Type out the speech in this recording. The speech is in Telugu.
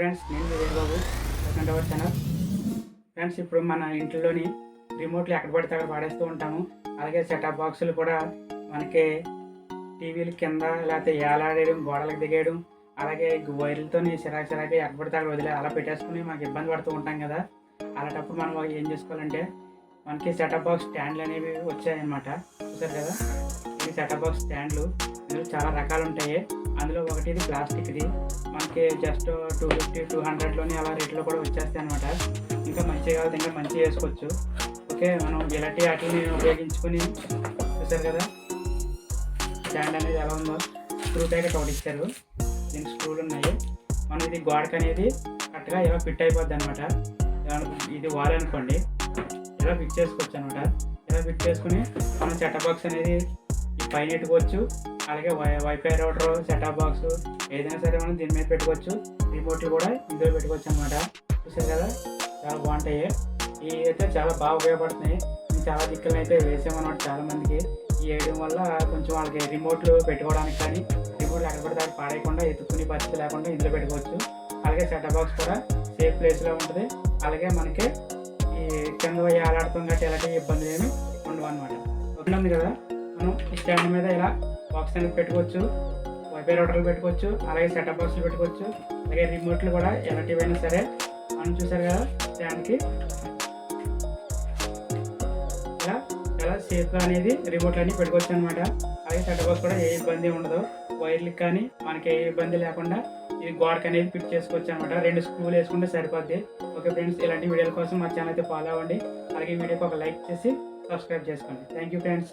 ఫ్రెండ్స్ నేను Vijay Babu second our channel. Friends ఇప్పుడు మన ఇంట్లోని రిమోట్లు ఎక్కడ పడితే అక్కడ పాడేస్తూ ఉంటాము. అలాగే సెటప్ బాక్సులు కూడా మనకి టీవీల కింద లేకపోతే ఏలాడేయడం గోడలకు దిగేయడం అలాగే వైర్లతో చిరాకు చిరాకు ఎక్కడ పడితే అక్కడ వదిలే అలా పెట్టేసుకుని మనకి ఇబ్బంది పడుతూ ఉంటాం కదా. అలాంటప్పుడు మనం ఏం చేసుకోవాలంటే మనకి సెటప్ బాక్స్ స్టాండ్లు అనేవి వచ్చాయన్నమాట. చూసారు కదా? ఈ సెటప్ బాక్స్ స్టాండ్లు ఇందులో చాలా రకాలు ఉంటాయి. అందులో ఒకటి ఇది ప్లాస్టిక్ది. మనకి జస్ట్ టూ ఫిఫ్టీ టూ హండ్రెడ్లోనే అలా రేట్లో కూడా వచ్చేస్తాయి అనమాట ఇంకా మంచిగా కావాలి ఇంకా మంచిగా వేసుకోవచ్చు. ఓకే మనం ఇలాంటి వాటిని ఉపయోగించుకొని చూసారు కదా? స్టాండ్ అనేది ఎలా ఉందో. స్క్రూ ప్యాకెట్ ఒకటి ఇచ్చారు. దీనికి స్క్రూలు ఉన్నాయి. మనం ఇది గోడకు అనేది కరెక్ట్గా ఇలా ఫిట్ అయిపోద్ది అనమాట ఇది వాల్ అనుకోండి ఇలా ఫిట్ చేసుకోవచ్చు అనమాట ఇలా ఫిట్ చేసుకుని మనం చెట్ట బాక్స్ అనేది పైన పెట్టుకోవచ్చు. అలాగే wi wifi router set top box ఏదైనా సరే మనం దీని మీద పెట్టుకోవచ్చు. రిమోట్లు కూడా ఇందులో పెట్టుకోవచ్చు అనమాట చూసారు కదా? చాలా బాగుంటాయి. ఇవి అయితే చాలా బాగా ఉపయోగపడుతున్నాయి. చాలా దిక్కులను అయితే వేసామన్నమాట చాలా మందికి. ఈ వేయడం వల్ల కొంచెం వాళ్ళకి రిమోట్లు పెట్టుకోవడానికి కానీ రిమోట్లు ఎక్కడ పడితే అక్కడ పాడేయకుండా ఎత్తుకునే పరిస్థితి లేకుండా ఇందులో పెట్టుకోవచ్చు. అలాగే సెటప్ బాక్స్ కూడా సేఫ్ ప్లేస్లో ఉంటుంది. అలాగే మనకి ఈ కింద ఆలాడతాం కాబట్టి ఎలాంటి ఇబ్బందులు ఏమి ఉండవు అనమాట ఉంది కదా? మనం ఈ స్టాండ్ మీద ఇలా బాక్స్ అనేది పెట్టుకోవచ్చు. వైఫై రౌటర్లు పెట్టుకోవచ్చు. అలాగే సెటప్ బాక్స్లు పెట్టుకోవచ్చు. అలాగే రిమోట్లు కూడా ఎలాంటివైనా సరే మనం చూసారు కదా స్టాండ్కి. ఇలా చాలా సేఫ్గా అనేది రిమోట్లు అన్నీ పెట్టుకోవచ్చు అనమాట అలాగే సెటప్ బాక్స్ కూడా ఏ ఇబ్బంది ఉండదు. వైర్లకి కానీ మనకి ఏ ఇబ్బంది లేకుండా ఇది గోడకి అనేది ఫిట్ చేసుకోవచ్చు అనమాట రెండు స్క్రూలు వేసుకుంటే సరిపోద్ది. ఓకే ఫ్రెండ్స్ ఇలాంటి వీడియోల కోసం మా ఛానల్ అయితే ఫాలో అవ్వండి. అలాగే ఈ వీడియోకి ఒక లైక్ చేసి సబ్స్క్రైబ్ చేసుకోండి. Thank you friends.